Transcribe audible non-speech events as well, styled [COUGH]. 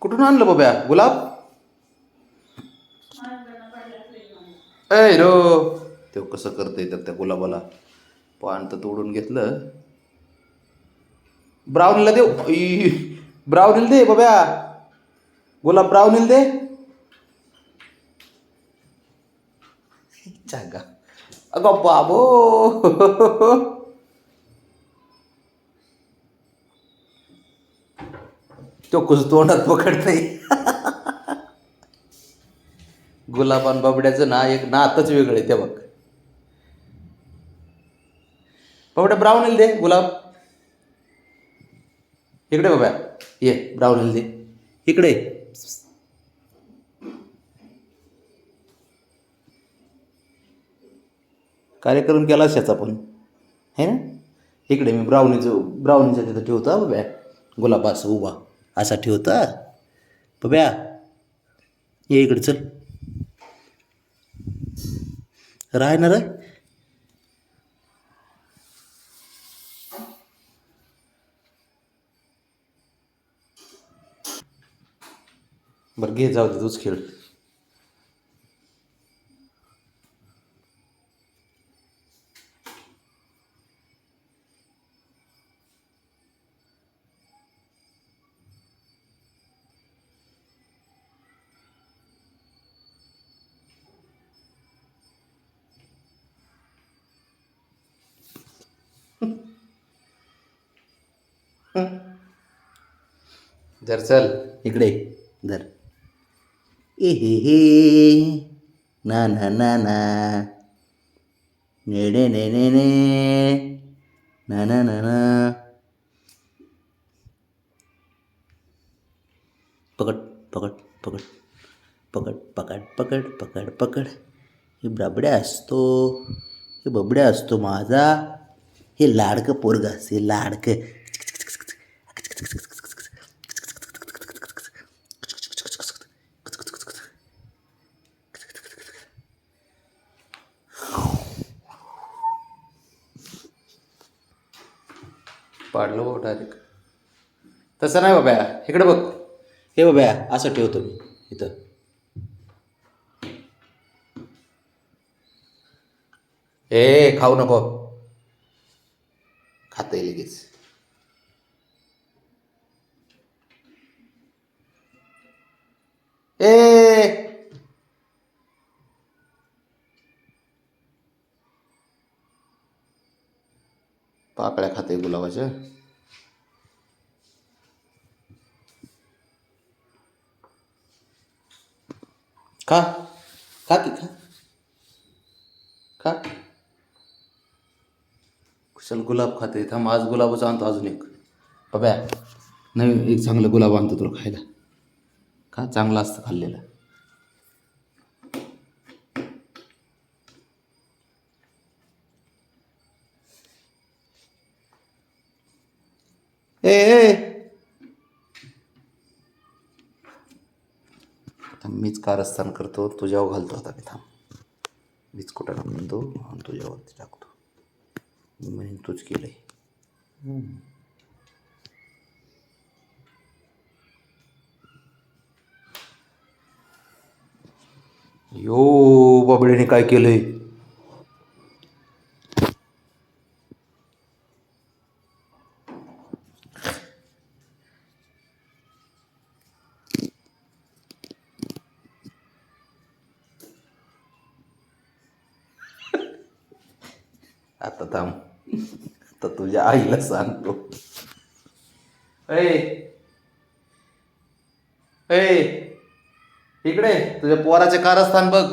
कुठून आणलं बाब्या? गुलाब? ऐ रो तो कसं करतंय तर त्या गुलाबाला? पान तर तोडून घेतलं. ब्राऊनीला देऊ. ई, दे बाब्या. गुलाब ब्राउनीला दे. जागा. अगं बाबो. [LAUGHS] तो कुस तोंडात गुलाब गुलाबान बाबड्याचं ना एक नातच वेगळं आहे ते बघ. बाबड्या ब्राऊन दे गुलाब. इकडे बाबा ये ब्राऊन दे. इकडे कार्यक्रम केला शेचा पण. है ना? इकडे मी ब्राउनीचं ब्राउनीचं तिथं ठेवतो हा बाब्या गुलाब असं उभा. असा ठेवता बाब्या ये इकडे चल. राह ना रे बरं घे जाऊ दे तूच खेळ. धर चल. इकडे. धर. ए हे हे. ना ना ना ना. ने ने ने ने ने. ना ना ना ना. पकड पकड पकड. पकड पकड पकड पकड पकड. हे बबड्या असतो. हे बबड्या असतो माझा. हे लाडकं पोरगं असते लाडकं. पाडलं बघ डायरेक्ट तसं नाही बाबा इकडे बघ. हे बाबा असं ठेवतो मी इथं. ए खाऊ नको खाते लगेच ए! पाकळ्या खाते गुलाबाच्या. खा. खा की खा. खा. कुशल गुलाब खाते. थांब आज गुलाबच आणतो अजून एक. बाब्या नवीन एक चांगलं गुलाब आणतो तुला खायला. का चांगलं असतं खाल्लेलं? ए ए! थांब मीच कारस्थान करतो तुझ्यावर घालतो आता मी थांब. मीच कुठं म्हणतो आणि तुझ्यावरती टाकतो. मी म्हणेन तूच केलं आहे यो बाबड्याने काय केलंय? आता थांब. आता तुझ्या आईला सांगतो. ऐ ऐ इकडे तुझ्या पोराचे कारस्थान बघ.